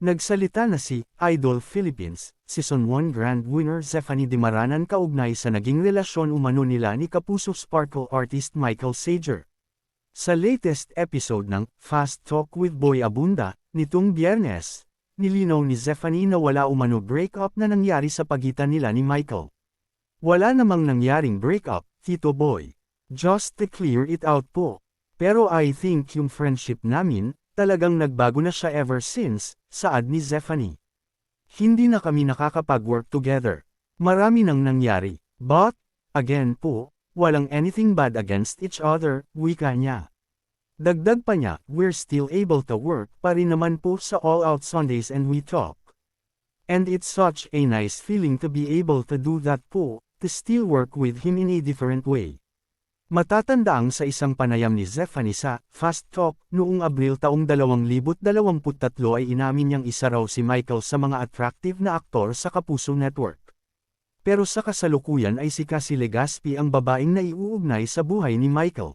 Nagsalita na si Idol Philippines, Season 1 Grand Winner Zephanie Dimaranan kaugnay sa naging relasyon umano nila ni Kapuso Sparkle artist Michael Sager. Sa latest episode ng Fast Talk with Boy Abunda, nitong biyernes, nilinaw ni Zephanie na wala umano breakup na nangyari sa pagitan nila ni Michael. Wala namang nangyaring breakup, Tito Boy. Just to clear it out po. Pero I think yung friendship namin, talagang nagbago na siya ever since, saad ni Zephanie. Hindi na kami nakakapag-work together. Marami nang nangyari. But, again po, walang anything bad against each other, wika niya. Dagdag pa niya, we're still able to work pa rin naman po sa All Out Sundays and we talk. And it's such a nice feeling to be able to do that po, to still work with him in a different way. Matatandaang sa isang panayam ni Zephanie sa Fast Talk noong Abril taong 2023 ay inamin niyang isa raw si Michael sa mga attractive na aktor sa Kapuso Network. Pero sa kasalukuyan ay si Cassie Legaspi ang babaeng naiuugnay sa buhay ni Michael.